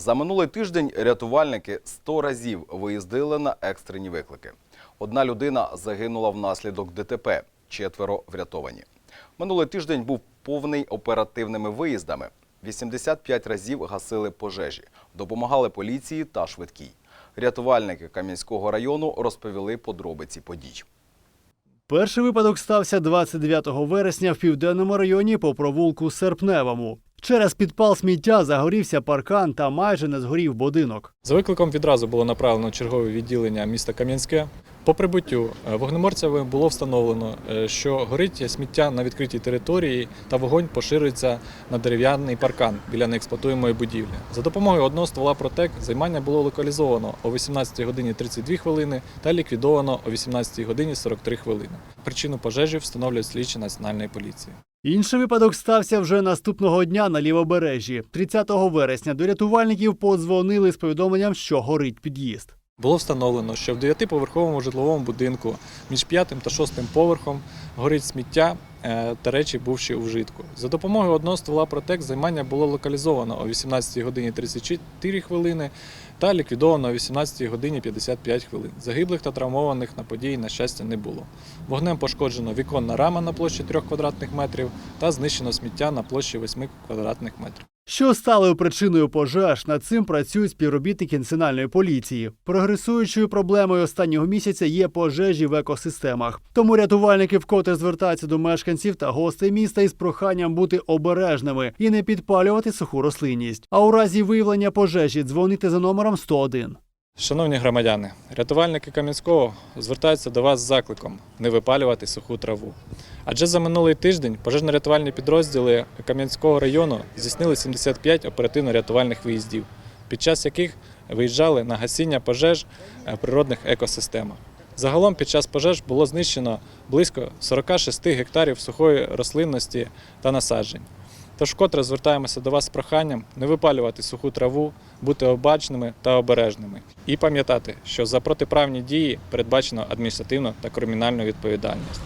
За минулий тиждень рятувальники 100 разів виїздили на екстрені виклики. Одна людина загинула внаслідок ДТП, четверо врятовані. Минулий тиждень був повний оперативними виїздами. 85 разів гасили пожежі, допомагали поліції та швидкій. Рятувальники Кам'янського району розповіли подробиці подій. Перший випадок стався 29 вересня в південному районі по провулку Серпневому. Через підпал сміття загорівся паркан та майже не згорів будинок. За викликом відразу було направлено чергове відділення міста Кам'янське. По прибуттю е, вогнеморцями було встановлено, е, що горить сміття на відкритій території та вогонь поширюється на дерев'яний паркан біля неексплуатуємої будівлі. За допомогою одного ствола протек займання було локалізовано о 18 годині 32 хвилини та ліквідовано о 18 годині 43 хвилини. Причину пожежі встановлюють слідчі національної поліції. Інший випадок стався вже наступного дня на лівобережжі. 30 вересня до рятувальників подзвонили з повідомленням, що горить під'їзд. Було встановлено, що в дев'ятиповерховому житловому будинку між п'ятим та шостим поверхом горить сміття е, та речі, бувші у вжитку. За допомогою одного ствола протек займання було локалізовано о 18 годині 34 хвилини та ліквідовано о 18 годині 55 хвилин. Загиблих та травмованих на події, на щастя, не було. Вогнем пошкоджено віконна рама на площі 3 квадратних метрів та знищено сміття на площі 8 квадратних метрів. Що стало причиною пожеж? Над цим працюють співробітники національної поліції. Прогресуючою проблемою останнього місяця є пожежі в екосистемах. Тому рятувальники вкотре звертаються до мешканців та гостей міста із проханням бути обережними і не підпалювати суху рослинність. А у разі виявлення пожежі дзвонити за номером 101. Шановні громадяни, рятувальники Кам'янського звертаються до вас з закликом не випалювати суху траву. Адже за минулий тиждень пожежно-рятувальні підрозділи Кам'янського району здійснили 75 оперативно-рятувальних виїздів, під час яких виїжджали на гасіння пожеж е, в природних екосистемах. Загалом під час пожеж було знищено близько 46 гектарів сухої рослинності та насаджень. Тож вкотре звертаємося до вас з проханням не випалювати суху траву, бути обачними та обережними. І пам'ятати, що за протиправні дії передбачено адміністративну та кримінальну відповідальність.